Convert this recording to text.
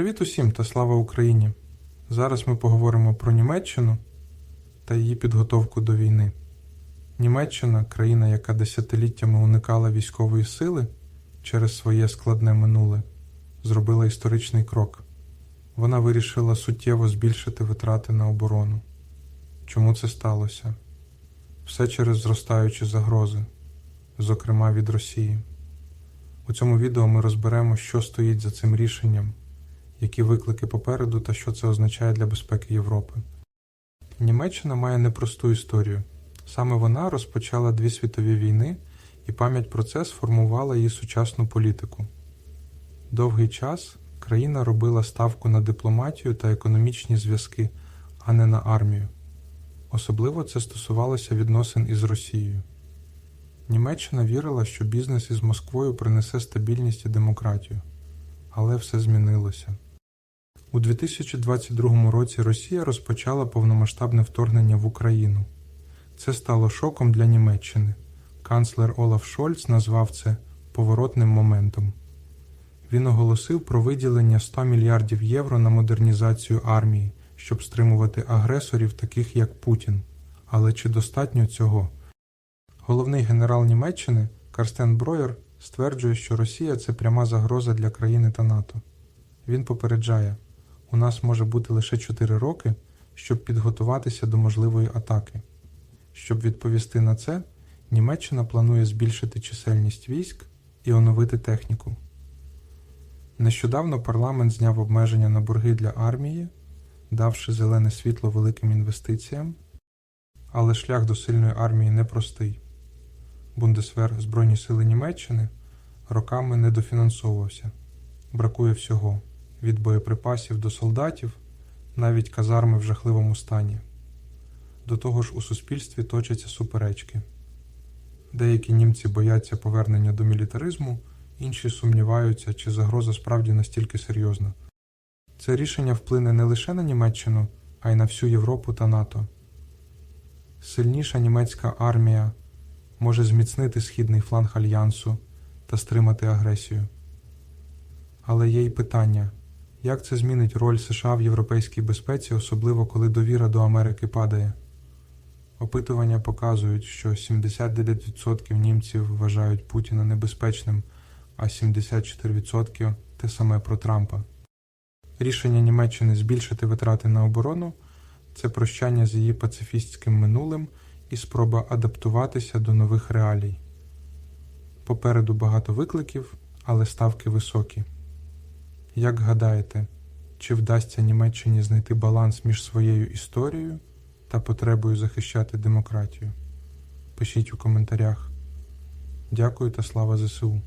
Привіт усім та слава Україні! Зараз ми поговоримо про Німеччину та її підготовку до війни. Німеччина країна, яка десятиліттями уникала військової сили через своє складне минуле, зробила історичний крок. Вона вирішила суттєво збільшити витрати на оборону. Чому це сталося? Все через зростаючі загрози, зокрема від Росії. У цьому відео ми розберемо, що стоїть за цим рішенням, які виклики попереду та що це означає для безпеки Європи. Німеччина має непросту історію. Саме вона розпочала дві світові війни, і пам'ять про це сформувала її сучасну політику. Довгий час країна робила ставку на дипломатію та економічні зв'язки, а не на армію. Особливо це стосувалося відносин із Росією. Німеччина вірила, що бізнес із Москвою принесе стабільність і демократію, але все змінилося. У 2022 році Росія розпочала повномасштабне вторгнення в Україну. Це стало шоком для Німеччини. Канцлер Олаф Шольц назвав це поворотним моментом. Він оголосив про виділення 100 мільярдів євро на модернізацію армії, щоб стримувати агресорів, таких як Путін. Але чи достатньо цього? Головний генерал Німеччини Карстен Броєр стверджує, що Росія це пряма загроза для країни та НАТО. Він попереджає, у нас може бути лише 4 роки, щоб підготуватися до можливої атаки. Щоб відповісти на це, Німеччина планує збільшити чисельність військ і оновити техніку. Нещодавно парламент зняв обмеження на борги для армії, давши зелене світло великим інвестиціям, але шлях до сильної армії непростий. Бундесвер Збройні сили Німеччини роками недофінансовувався, бракує всього від боєприпасів до солдатів, навіть казарми в жахливому стані. До того ж, у суспільстві точаться суперечки. Деякі німці бояться повернення до мілітаризму, інші сумніваються, чи загроза справді настільки серйозна. Це рішення вплине не лише на Німеччину, а й на всю Європу та НАТО. Сильніша німецька армія може зміцнити східний фланг альянсу та стримати агресію. Але є й питання, як це змінить роль США в європейській безпеці, особливо коли довіра до Америки падає. Опитування показують, що 79% німців вважають Путіна небезпечним, а 74% те саме про Трампа. Рішення Німеччини збільшити витрати на оборону це прощання з її пацифістським минулим і спроба адаптуватися до нових реалій. Попереду багато викликів, але ставки високі. Як гадаєте, чи вдасться Німеччині знайти баланс між своєю історією та потребою захищати демократію? Пишіть у коментарях. Дякую та слава ЗСУ!